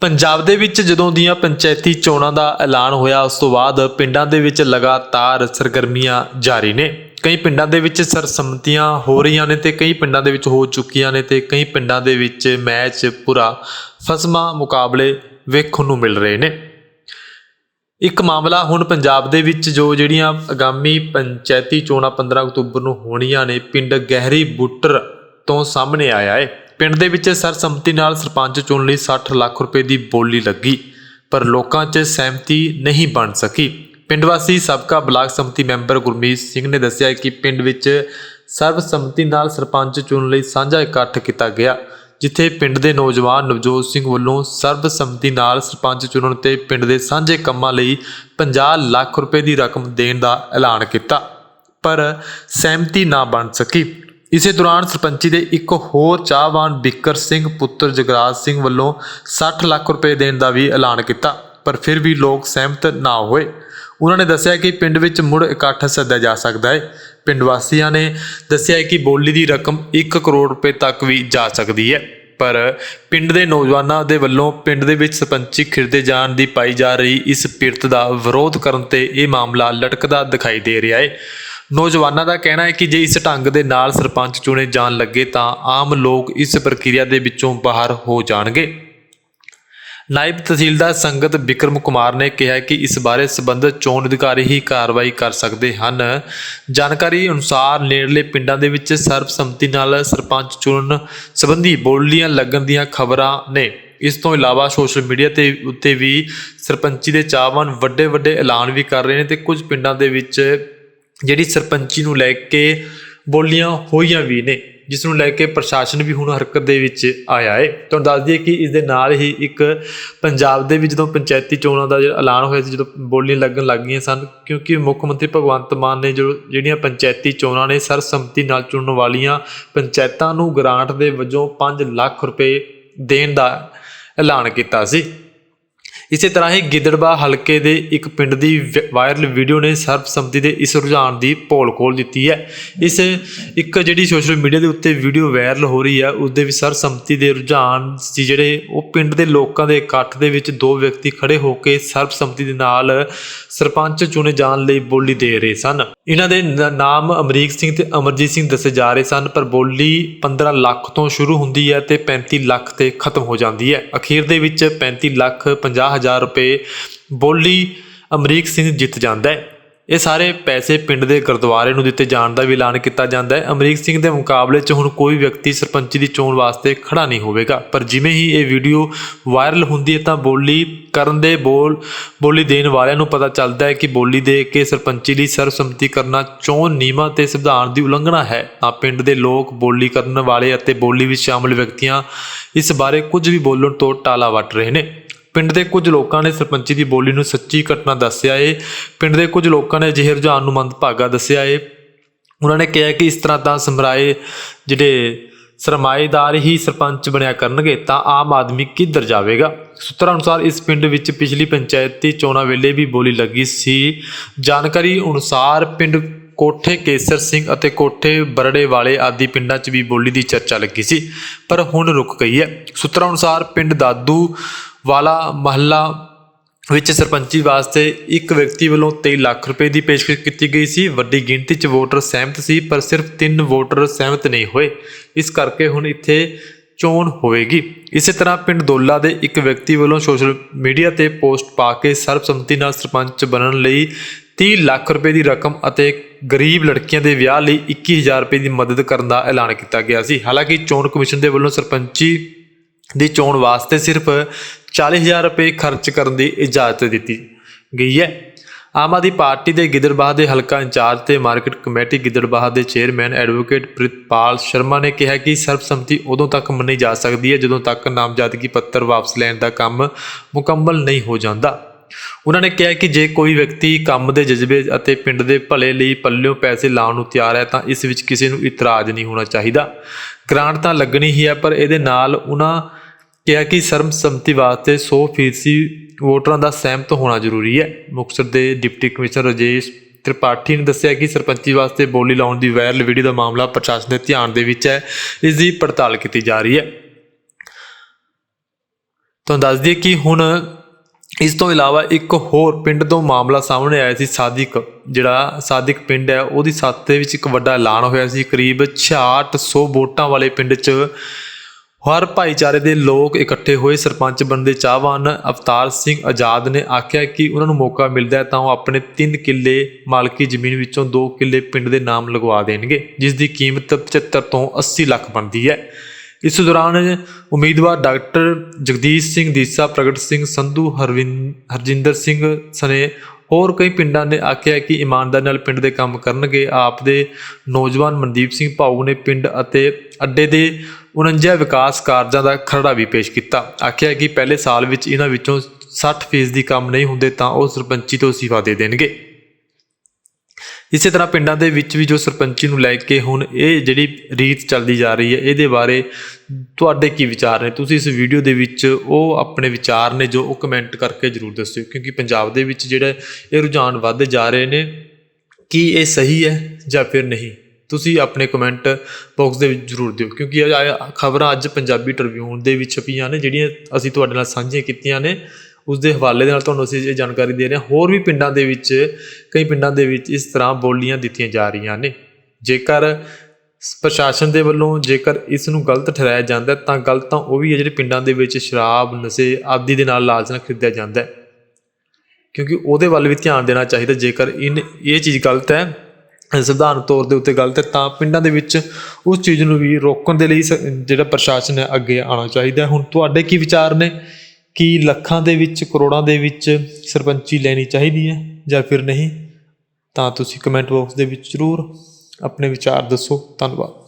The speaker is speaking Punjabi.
ਪੰਜਾਬ ਦੇ ਵਿੱਚ ਜਦੋਂ ਦੀਆਂ ਪੰਚਾਇਤੀ ਚੋਣਾਂ ਦਾ ਐਲਾਨ ਹੋਇਆ, ਉਸ ਤੋਂ ਬਾਅਦ ਪਿੰਡਾਂ ਦੇ ਵਿੱਚ ਲਗਾਤਾਰ ਸਰਗਰਮੀਆਂ ਜਾਰੀ ਨੇ। ਕਈ ਪਿੰਡਾਂ ਦੇ ਵਿੱਚ ਸਰਸੰਮਤੀਆਂ ਹੋ ਰਹੀਆਂ ਨੇ ਤੇ ਕਈ ਪਿੰਡਾਂ ਦੇ ਵਿੱਚ ਹੋ ਚੁੱਕੀਆਂ ਨੇ ਤੇ ਕਈ ਪਿੰਡਾਂ ਦੇ ਵਿੱਚ ਮੈਚ ਪੂਰਾ ਫਸਮਾ ਮੁਕਾਬਲੇ ਵੇਖਣ ਨੂੰ ਮਿਲ ਰਹੇ ਨੇ। ਇੱਕ ਮਾਮਲਾ ਹੁਣ ਪੰਜਾਬ ਦੇ ਵਿੱਚ ਜੋ ਜਿਹੜੀਆਂ ਆਗਾਮੀ ਪੰਚਾਇਤੀ ਚੋਣਾਂ 15 ਅਕਤੂਬਰ ਨੂੰ ਹੋਣੀਆਂ ਨੇ, ਪਿੰਡ ਗਹਿਰੀ ਬੁੱਟਰ ਤੋਂ ਸਾਹਮਣੇ ਆਇਆ ਹੈ ਪਿੰਡ ਦੇ ਵਿੱਚ ਸਰਸੰਮਤੀ ਨਾਲ ਸਰਪੰਚ ਚੁਣ ਲਈ 60 ਲੱਖ ਰੁਪਏ ਦੀ ਬੋਲੀ ਲੱਗੀ, ਪਰ ਲੋਕਾਂ 'ਚ ਸਹਿਮਤੀ ਨਹੀਂ ਬਣ ਸਕੀ। ਪਿੰਡ ਵਾਸੀ ਸਾਬਕਾ ਬਲਾਕ ਸੰਮਤੀ ਮੈਂਬਰ ਗੁਰਮੀਤ ਸਿੰਘ ਨੇ ਦੱਸਿਆ ਕਿ ਪਿੰਡ ਵਿੱਚ ਸਰਬਸੰਮਤੀ ਨਾਲ ਸਰਪੰਚ ਚੁਣਨ ਲਈ ਸਾਂਝਾ ਇਕੱਠ ਕੀਤਾ ਗਿਆ, ਜਿੱਥੇ ਪਿੰਡ ਦੇ ਨੌਜਵਾਨ ਨਵਜੋਤ ਸਿੰਘ ਵੱਲੋਂ ਸਰਬਸੰਮਤੀ ਨਾਲ ਸਰਪੰਚ ਚੁਣਨ ਤੇ ਪਿੰਡ ਦੇ ਸਾਂਝੇ ਕੰਮਾਂ ਲਈ 50 ਲੱਖ ਰੁਪਏ ਦੀ ਰਕਮ ਦੇਣ ਦਾ ਐਲਾਨ ਕੀਤਾ, ਪਰ ਸਹਿਮਤੀ ਨਾ ਬਣ ਸਕੀ। ਇਸੇ ਦੌਰਾਨ ਸਰਪੰਚੀ ਦੇ ਇੱਕ ਹੋਰ ਚਾਹਵਾਨ ਬਿੱਕਰ ਸਿੰਘ ਪੁੱਤਰ ਜਗਰਾਜ ਸਿੰਘ ਵੱਲੋਂ 60 ਲੱਖ ਰੁਪਏ ਦੇਣ ਦਾ ਵੀ ਐਲਾਨ ਕੀਤਾ, ਪਰ ਫਿਰ ਵੀ ਲੋਕ ਸਹਿਮਤ ਨਾ ਹੋਏ। ਉਹਨਾਂ ਨੇ ਦੱਸਿਆ ਕਿ ਪਿੰਡ ਵਿੱਚ ਮੁੜ ਇਕੱਠ ਸੱਦਿਆ ਜਾ ਸਕਦਾ ਹੈ। ਪਿੰਡ ਵਾਸੀਆਂ ਨੇ ਦੱਸਿਆ ਕਿ ਬੋਲੀ ਦੀ ਰਕਮ 1 ਕਰੋੜ ਰੁਪਏ ਤੱਕ ਵੀ ਜਾ ਸਕਦੀ ਹੈ, ਪਰ ਪਿੰਡ ਦੇ ਨੌਜਵਾਨਾਂ ਦੇ ਵੱਲੋਂ ਪਿੰਡ ਦੇ ਵਿੱਚ ਸਰਪੰਚੀ ਖਿਰਦੇ ਜਾਣ ਦੀ ਪਾਈ ਜਾ ਰਹੀ ਇਸ ਪਿਰਤ ਦਾ ਵਿਰੋਧ ਕਰਨ ਤੇ ਇਹ ਮਾਮਲਾ ਲਟਕਦਾ ਦਿਖਾਈ ਦੇ ਰਿਹਾ ਹੈ। ਨੌਜਵਾਨਾਂ ਦਾ ਕਹਿਣਾ ਹੈ ਕਿ ਜੇ ਇਸ ਢੰਗ ਦੇ ਨਾਲ ਸਰਪੰਚ ਚੁਣੇ ਜਾਣ ਲੱਗੇ ਤਾਂ ਆਮ ਲੋਕ ਇਸ ਪ੍ਰਕਿਰਿਆ ਦੇ ਵਿੱਚੋਂ ਬਾਹਰ ਹੋ ਜਾਣਗੇ। ਨਾਇਬ ਤਹਿਸੀਲਦਾਰ ਸੰਗਤ ਵਿਕਰਮ ਕੁਮਾਰ ਨੇ ਕਿਹਾ ਕਿ ਇਸ ਬਾਰੇ ਸੰਬੰਧਿਤ ਚੋਣ ਅਧਿਕਾਰੀ ਹੀ ਕਾਰਵਾਈ ਕਰ ਸਕਦੇ ਹਨ। ਜਾਣਕਾਰੀ ਅਨੁਸਾਰ ਨੇੜਲੇ ਪਿੰਡਾਂ ਦੇ ਵਿੱਚ ਸਰਬਸੰਮਤੀ ਨਾਲ ਸਰਪੰਚ ਚੁਣਨ ਸੰਬੰਧੀ ਬੋਲੀਆਂ ਲੱਗਣ ਦੀਆਂ ਖਬਰਾਂ ਨੇ। ਇਸ ਤੋਂ ਇਲਾਵਾ ਸੋਸ਼ਲ ਮੀਡੀਆ ਤੇ ਉੱਤੇ ਵੀ ਸਰਪੰਚੀ ਦੇ ਚਾਹਵਾਨ ਵੱਡੇ ਵੱਡੇ ਐਲਾਨ ਵੀ ਕਰ ਰਹੇ ਨੇ ਤੇ ਕੁਝ ਪਿੰਡਾਂ ਦੇ ਵਿੱਚ ਜਿਹੜੀ ਸਰਪੰਚੀ ਨੂੰ ਲੈ ਕੇ ਬੋਲੀਆਂ ਹੋਈਆਂ ਵੀ ਨੇ, ਜਿਸ ਨੂੰ ਲੈ ਕੇ ਪ੍ਰਸ਼ਾਸਨ ਵੀ ਹੁਣ ਹਰਕਤ ਦੇ ਵਿੱਚ ਆਇਆ ਏ। ਤੁਹਾਨੂੰ ਦੱਸ ਦਈਏ ਕਿ ਇਸ ਦੇ ਨਾਲ ਹੀ ਇੱਕ ਪੰਜਾਬ ਦੇ ਵਿੱਚ ਜਦੋਂ ਪੰਚਾਇਤੀ ਚੋਣਾਂ ਦਾ ਐਲਾਨ ਹੋਇਆ ਸੀ, ਜਦੋਂ ਬੋਲੀਆਂ ਲੱਗਣ ਲੱਗ ਗਈਆਂ ਸਨ, ਕਿਉਂਕਿ ਮੁੱਖ ਮੰਤਰੀ ਭਗਵੰਤ ਮਾਨ ਨੇ ਜੋ ਜਿਹੜੀਆਂ ਪੰਚਾਇਤੀ ਚੋਣਾਂ ਨੇ, ਸਰਸੰਮਤੀ ਨਾਲ ਚੁਣਨ ਵਾਲੀਆਂ ਪੰਚਾਇਤਾਂ ਨੂੰ ਗ੍ਰਾਂਟ ਦੇ ਵਜੋਂ 5 ਲੱਖ ਰੁਪਏ ਦੇਣ ਦਾ ਐਲਾਨ ਕੀਤਾ ਸੀ। ਇਸੇ ਤਰ੍ਹਾਂ ਹੀ ਗਿੱਦੜਬਾ ਹਲਕੇ ਦੇ ਇੱਕ ਪਿੰਡ ਦੀ ਵ- ਵਾਇਰਲ ਵੀਡੀਓ ਨੇ ਸਰਬਸੰਮਤੀ ਦੇ ਇਸ ਰੁਝਾਨ ਦੀ ਪੋਲ ਖੋਲ ਦਿੱਤੀ ਹੈ। ਇਸ ਇੱਕ ਜਿਹੜੀ ਸੋਸ਼ਲ ਮੀਡੀਆ ਦੇ ਉੱਤੇ ਵੀਡੀਓ ਵਾਇਰਲ ਹੋ ਰਹੀ ਹੈ ਉਸ ਦੇ ਵੀ ਸਰਬਸੰਮਤੀ ਦੇ ਰੁਝਾਨ ਸੀ ਜਿਹੜੇ ਉਹ ਪਿੰਡ ਦੇ ਲੋਕਾਂ ਦੇ ਇਕੱਠ ਦੇ ਵਿੱਚ ਦੋ ਵਿਅਕਤੀ ਖੜੇ ਹੋ ਕੇ ਸਰਬਸੰਮਤੀ ਦੇ ਨਾਲ ਸਰਪੰਚ ਚੁਣੇ ਜਾਣ ਲਈ ਬੋਲੀ ਦੇ ਰਹੇ ਸਨ। ਇਹਨਾਂ ਦੇ ਨ- ਨਾਮ ਅਮਰੀਕ ਸਿੰਘ ਤੇ ਅਮਰਜੀਤ ਸਿੰਘ ਦੱਸੇ ਜਾ ਰਹੇ ਸਨ, ਪਰ ਬੋਲੀ 15 ਲੱਖ ਤੋਂ ਸ਼ੁਰੂ ਹੁੰਦੀ ਹੈ ਤੇ 35 ਲੱਖ ਤੇ ਖਤਮ ਹੋ ਜਾਂਦੀ ਹੈ। ਅਖੀਰ ਦੇ ਵਿੱਚ 35 ਲੱਖ 50 ਹਜ਼ਾਰ ਰੁਪਏ ਬੋਲੀ ਅਮਰੀਕ ਸਿੰਘ ਜਿੱਤ ਜਾਂਦਾ ਹੈ। ਇਹ ਸਾਰੇ ਪੈਸੇ ਪਿੰਡ ਦੇ ਗੁਰਦੁਆਰੇ ਨੂੰ ਦਿੱਤੇ ਜਾਣ ਦਾ ਵੀ ਐਲਾਨ ਕੀਤਾ ਜਾਂਦਾ ਹੈ। ਅਮਰੀਕ ਸਿੰਘ ਦੇ ਮੁਕਾਬਲੇ 'ਚ ਹੁਣ ਕੋਈ ਵਿਅਕਤੀ ਸਰਪੰਚੀ ਦੀ ਚੋਣ ਵਾਸਤੇ ਖੜਾ ਨਹੀਂ ਹੋਵੇਗਾ। ਪਰ ਜਿਵੇਂ ਹੀ ਇਹ ਵੀਡੀਓ ਵਾਇਰਲ ਹੁੰਦੀ ਹੈ ਤਾਂ ਬੋਲੀ ਕਰਨ ਦੇ ਬੋਲ, ਬੋਲੀ ਦੇਣ ਵਾਲਿਆਂ ਨੂੰ ਪਤਾ ਚੱਲਦਾ ਹੈ ਕਿ ਬੋਲੀ ਦੇ ਕੇ ਸਰਪੰਚੀ ਲਈ ਸਰਬਸੰਮਤੀ ਕਰਨਾ ਚੋਣ ਨਿਯਮਾਂ ਤੇ ਸੰਵਿਧਾਨ ਦੀ ਉਲੰਘਣਾ ਹੈ। ਤਾਂ ਪਿੰਡ ਦੇ ਲੋਕ ਬੋਲੀ ਕਰਨ ਵਾਲੇ ਅਤੇ ਬੋਲੀ ਵਿੱਚ ਸ਼ਾਮਲ ਵਿਅਕਤੀਆਂ ਇਸ ਬਾਰੇ ਕੁਝ ਵੀ ਬੋਲਣ ਤੋਂ ਟਾਲਾ ਵੱਟ ਰਹੇ ਨੇ। ਪਿੰਡ ਦੇ ਕੁਝ ਲੋਕਾਂ ਨੇ ਸਰਪੰਚੀ ਦੀ ਬੋਲੀ ਨੂੰ ਸੱਚੀ ਘਟਨਾ ਦੱਸਿਆ ਏ। ਪਿੰਡ ਦੇ ਕੁਝ ਲੋਕਾਂ ਨੇ ਅਜਿਹੇ ਰੁਝਾਨ ਨੂੰ ਮੰਦਭਾਗਾ ਦੱਸਿਆ ਏ। ਉਹਨਾਂ ਨੇ ਕਿਹਾ ਕਿ ਇਸ ਤਰ੍ਹਾਂ ਤਾਂ ਸਮਰਾਏ ਜਿਹੜੇ ਸਰਮਾਏਦਾਰ ਹੀ ਸਰਪੰਚ ਬਣਿਆ ਕਰਨਗੇ, ਤਾਂ ਆਮ ਆਦਮੀ ਕਿੱਧਰ ਜਾਵੇਗਾ? ਸੂਤਰਾਂ ਅਨੁਸਾਰ ਇਸ ਪਿੰਡ ਵਿੱਚ ਪਿਛਲੀ ਪੰਚਾਇਤੀ ਚੋਣਾਂ ਵੇਲੇ ਵੀ ਬੋਲੀ ਲੱਗੀ ਸੀ। ਜਾਣਕਾਰੀ ਅਨੁਸਾਰ ਪਿੰਡ ਕੋਠੇ ਕੇਸਰ ਸਿੰਘ ਅਤੇ ਕੋਠੇ ਬਰੜੇ ਵਾਲੇ ਆਦਿ ਪਿੰਡਾਂ 'ਚ ਵੀ ਬੋਲੀ ਦੀ ਚਰਚਾ ਲੱਗੀ ਸੀ, ਪਰ ਹੁਣ ਰੁਕ ਗਈ ਹੈ। ਸੂਤਰਾਂ ਅਨੁਸਾਰ ਪਿੰਡ ਦਾਦੂ ਵਾਲਾ ਮਹੱਲਾ ਵਿੱਚ ਸਰਪੰਚੀ ਵਾਸਤੇ ਇੱਕ ਵਿਅਕਤੀ ਵੱਲੋਂ 23 ਲੱਖ ਰੁਪਏ ਦੀ ਪੇਸ਼ਕਸ਼ ਕੀਤੀ ਗਈ ਸੀ। ਵੱਡੀ ਗਿਣਤੀ 'ਚ ਵੋਟਰ ਸਹਿਮਤ ਸੀ, ਪਰ ਸਿਰਫ 3 ਵੋਟਰ ਸਹਿਮਤ ਨਹੀਂ ਹੋਏ। ਇਸ ਕਰਕੇ ਹੁਣ ਇੱਥੇ ਚੋਣ ਹੋਵੇਗੀ। ਇਸੇ ਤਰ੍ਹਾਂ ਪਿੰਡ ਦੋਲਾ ਦੇ ਇੱਕ ਵਿਅਕਤੀ ਵੱਲੋਂ ਸੋਸ਼ਲ ਮੀਡੀਆ ਤੇ ਪੋਸਟ ਪਾ ਕੇ ਸਰਬਸੰਮਤੀ ਨਾਲ ਸਰਪੰਚ ਬਣਨ ਲਈ 30 ਲੱਖ ਰੁਪਏ ਦੀ ਰਕਮ ਅਤੇ ਗਰੀਬ ਲੜਕੀਆਂ ਦੇ ਵਿਆਹ ਲਈ 21000 ਰੁਪਏ ਦੀ ਮਦਦ ਕਰਨ ਦਾ ਐਲਾਨ ਕੀਤਾ ਗਿਆ ਸੀ। ਹਾਲਾਂਕਿ ਚੋਣ ਕਮਿਸ਼ਨ ਦੇ ਵੱਲੋਂ ਸਰਪੰਚੀ ਦੀ ਚੋਣ ਵਾਸਤੇ ਸਿਰਫ 40000 ਰੁਪਏ ਖਰਚ ਕਰਨ ਦੀ ਇਜਾਜ਼ਤ ਦਿੱਤੀ ਗਈ ਹੈ। ਆਮ ਆਦਮੀ ਪਾਰਟੀ ਦੇ ਗਿੱਦੜਬਾਹ ਦੇ ਹਲਕਾ ਇੰਚਾਰਜ ਤੇ ਮਾਰਕੀਟ ਕਮੇਟੀ ਗਿੱਦੜਬਾਹ ਦੇ ਚੇਅਰਮੈਨ ਐਡਵੋਕੇਟ ਪ੍ਰਿਤਪਾਲ ਸ਼ਰਮਾ ਨੇ ਕਿਹਾ ਕਿ ਸਰਬਸੰਮਤੀ ਉਦੋਂ ਤੱਕ ਮੰਨੀ ਜਾ ਸਕਦੀ ਹੈ ਜਦੋਂ ਤੱਕ ਨਾਮਜ਼ਦਗੀ ਪੱਤਰ ਵਾਪਸ ਲੈਣ ਦਾ ਕੰਮ ਮੁਕੰਮਲ ਨਹੀਂ ਹੋ ਜਾਂਦਾ। ਉਹਨਾਂ ਨੇ ਕਿਹਾ ਕਿ ਜੇ ਕੋਈ ਵਿਅਕਤੀ ਕੰਮ ਦੇ ਜਜ਼ਬੇ ਅਤੇ ਪਿੰਡ ਦੇ ਭਲੇ ਲਈ ਪੱਲਿਓਂ ਪੈਸੇ ਲਾਉਣ ਨੂੰ ਤਿਆਰ ਹੈ ਤਾਂ ਇਸ ਵਿੱਚ ਕਿਸੇ ਨੂੰ ਇਤਰਾਜ਼ ਨਹੀਂ ਹੋਣਾ ਚਾਹੀਦਾ। ਗ੍ਰਾਂਟ ਤਾਂ ਲੱਗਣੀ ਹੀ ਹੈ ਪਰ ਇਹਦੇ ਨਾਲ ਉਹਨਾਂ ਕਿਹਾ ਕਿ ਸਰਬਸੰਮਤੀ ਵਾਸਤੇ 100% ਵੋਟਰਾਂ ਦਾ ਸਹਿਮਤ ਹੋਣਾ ਜ਼ਰੂਰੀ ਹੈ। ਮੁਕਤਸਰ ਦੇ ਡਿਪਟੀ ਕਮਿਸ਼ਨਰ ਰਜੇਸ਼ ਤ੍ਰਿਪਾਠੀ ਨੇ ਦੱਸਿਆ ਕਿ ਸਰਪੰਚੀ ਵਾਸਤੇ ਬੋਲੀ ਲਾਉਣ ਦੀ ਵਾਇਰਲ ਵੀਡੀਓ ਦਾ ਮਾਮਲਾ ਪ੍ਰਸ਼ਾਸਨ ਦੇ ਧਿਆਨ ਦੇ ਵਿੱਚ ਹੈ। ਇਸ ਦੀ ਪੜਤਾਲ ਕੀਤੀ ਜਾ ਰਹੀ ਹੈ। ਤੁਹਾਨੂੰ ਦੱਸ ਦਈਏ ਕਿ ਹੁਣ ਇਸ ਤੋਂ ਇਲਾਵਾ ਇੱਕ ਹੋਰ ਪਿੰਡ ਤੋਂ ਮਾਮਲਾ ਸਾਹਮਣੇ ਆਇਆ ਸੀ, ਸਾਦਿਕ, ਜਿਹੜਾ ਸਾਦਿਕ ਪਿੰਡ ਹੈ, ਉਹਦੀ ਸੱਤ ਦੇ ਵਿੱਚ ਇੱਕ ਵੱਡਾ ਐਲਾਨ ਹੋਇਆ ਸੀ। ਕਰੀਬ 6600 ਵੋਟਾਂ ਵਾਲੇ ਪਿੰਡ 'ਚ ਹਰ ਭਾਈਚਾਰੇ ਦੇ ਲੋਕ ਇਕੱਠੇ ਹੋਏ ਸਰਪੰਚ ਬਣਦੇ ਚਾਹਵਾਨ ਅਵਤਾਰ ਸਿੰਘ ਆਜ਼ਾਦ ਨੇ ਆਖਿਆ ਕਿ ਉਹਨਾਂ ਨੂੰ ਮੌਕਾ ਮਿਲਦਾ ਹੈ ਤਾਂ ਉਹ ਆਪਣੇ 3 ਕਿੱਲੇ ਮਾਲਕੀ ਜ਼ਮੀਨ ਵਿੱਚੋਂ 2 ਕਿੱਲੇ ਪਿੰਡ ਦੇ ਨਾਮ ਲਗਵਾ ਦੇਣਗੇ, ਜਿਸ ਦੀ ਕੀਮਤ 75 ਤੋਂ 80 ਲੱਖ ਬਣਦੀ ਹੈ। ਇਸ ਦੌਰਾਨ ਉਮੀਦਵਾਰ ਡਾਕਟਰ ਜਗਦੀਸ਼ ਸਿੰਘ ਦੀਸਾ, ਪ੍ਰਗਟ ਸਿੰਘ ਸੰਧੂ, ਹਰਵਿੰ- ਹਰਜਿੰਦਰ ਸਿੰਘ ਸਨੇ ਹੋਰ ਕਈ ਪਿੰਡਾਂ ਨੇ ਆਖਿਆ ਕਿ ਇਮਾਨਦਾਰੀ ਨਾਲ ਪਿੰਡ ਦੇ ਕੰਮ ਕਰਨਗੇ। ਆਪ ਦੇ ਨੌਜਵਾਨ ਮਨਦੀਪ ਸਿੰਘ ਭਾਊ ਨੇ ਪਿੰਡ ਅਤੇ ਅੱਡੇ ਦੇ 49 ਵਿਕਾਸ ਕਾਰਜਾਂ ਦਾ ਖਰੜਾ ਵੀ ਪੇਸ਼ ਕੀਤਾ। ਆਖਿਆ ਕਿ ਪਹਿਲੇ ਸਾਲ ਵਿੱਚ ਇਹਨਾਂ ਵਿੱਚੋਂ 60% ਦੀ ਕੰਮ ਨਹੀਂ ਹੁੰਦੇ ਤਾਂ ਉਹ ਸਰਪੰਚੀ ਤੋਂ ਅਸਤੀਫਾ ਦੇ ਦੇਣਗੇ। ਇਸੇ ਤਰ੍ਹਾਂ ਪਿੰਡਾਂ ਦੇ ਵਿੱਚ ਵੀ ਜੋ ਸਰਪੰਚੀ ਨੂੰ ਲੈ ਕੇ ਹੁਣ ਇਹ ਜਿਹੜੀ ਰੀਤ ਚੱਲਦੀ ਜਾ ਰਹੀ ਹੈ, ਇਹਦੇ ਬਾਰੇ ਤੁਹਾਡੇ ਕੀ ਵਿਚਾਰ ਨੇ? ਤੁਸੀਂ ਇਸ ਵੀਡੀਓ ਦੇ ਵਿੱਚ ਉਹ ਆਪਣੇ ਵਿਚਾਰ ਨੇ ਜੋ ਉਹ ਕਮੈਂਟ ਕਰਕੇ ਜਰੂਰ ਦੱਸਿਓ, ਕਿਉਂਕਿ ਪੰਜਾਬ ਦੇ ਵਿੱਚ ਜਿਹੜਾ ਇਹ ਰੁਝਾਨ ਵੱਧ ਜਾ ਰਹੇ ਨੇ, ਕੀ ਇਹ ਸਹੀ ਹੈ ਜਾਂ ਫਿਰ ਨਹੀਂ? ਤੁਸੀਂ ਆਪਣੇ ਕਮੈਂਟ ਬਾਕਸ ਦੇ ਵਿੱਚ ਜਰੂਰ ਦਿਓ, ਕਿਉਂਕਿ ਇਹ ਖਬਰਾਂ ਅੱਜ ਪੰਜਾਬੀ ਟ੍ਰਿਬਿਊਨ ਦੇ ਵਿੱਚ ਛਪੀਆਂ ਨੇ, ਜਿਹੜੀਆਂ ਅਸੀਂ ਤੁਹਾਡੇ ਨਾਲ ਸਾਂਝੀਆਂ ਕੀਤੀਆਂ ਨੇ। ਉਸ ਦੇ ਹਵਾਲੇ ਦੇ ਨਾਲ ਤੁਹਾਨੂੰ ਅਸੀਂ ਇਹ ਜਾਣਕਾਰੀ ਦੇ ਰਹੇ ਹਾਂ। ਹੋਰ ਵੀ ਪਿੰਡਾਂ ਦੇ ਵਿੱਚ, ਕਈ ਪਿੰਡਾਂ ਦੇ ਵਿੱਚ ਇਸ ਤਰ੍ਹਾਂ ਬੋਲੀਆਂ ਦਿੱਤੀਆਂ ਜਾ ਰਹੀਆਂ ਨੇ। ਜੇਕਰ ਪ੍ਰਸ਼ਾਸਨ ਦੇ ਵੱਲੋਂ ਜੇਕਰ ਇਸ ਨੂੰ ਗਲਤ ਠਹਿਰਾਇਆ ਜਾਂਦਾ ਤਾਂ ਗਲਤ ਤਾਂ ਉਹ ਵੀ ਹੈ ਜਿਹੜੇ ਪਿੰਡਾਂ ਦੇ ਵਿੱਚ ਸ਼ਰਾਬ, ਨਸ਼ੇ ਆਦਿ ਦੇ ਨਾਲ ਲਾਲਚ ਨਾਲ ਖਰੀਦਿਆ ਜਾਂਦਾ ਹੈ। ਕਿਉਂਕਿ ਉਹਦੇ ਵੱਲ ਵੀ ਧਿਆਨ ਦੇਣਾ ਚਾਹੀਦਾ, ਜੇਕਰ ਇਨ ਇਹ ਚੀਜ਼ ਗਲਤ ਹੈ ਸੰਵਿਧਾਨ ਤੌਰ ਦੇ ਉੱਤੇ ਗਲਤ ਹੈ ਤਾਂ ਪਿੰਡਾਂ ਦੇ ਵਿੱਚ ਉਸ ਚੀਜ਼ ਨੂੰ ਵੀ ਰੋਕਣ ਦੇ ਲਈ ਸ- ਜਿਹੜਾ ਪ੍ਰਸ਼ਾਸਨ ਹੈ ਅੱਗੇ ਆਉਣਾ ਚਾਹੀਦਾ ਹੁਣ ਤੁਹਾਡੇ ਕੀ ਵਿਚਾਰ ਨੇ? ਕਿ ਲੱਖਾਂ ਦੇ ਵਿੱਚ, ਕਰੋੜਾਂ ਦੇ ਵਿੱਚ ਸਰਪੰਚੀ ਲੈਣੀ ਚਾਹੀਦੀ ਹੈ ਜਾਂ ਫਿਰ ਨਹੀਂ? ਤਾਂ ਤੁਸੀਂ ਕਮੈਂਟ ਬਾਕਸ ਦੇ ਵਿੱਚ ਜ਼ਰੂਰ ਆਪਣੇ ਵਿਚਾਰ ਦੱਸੋ। ਧੰਨਵਾਦ।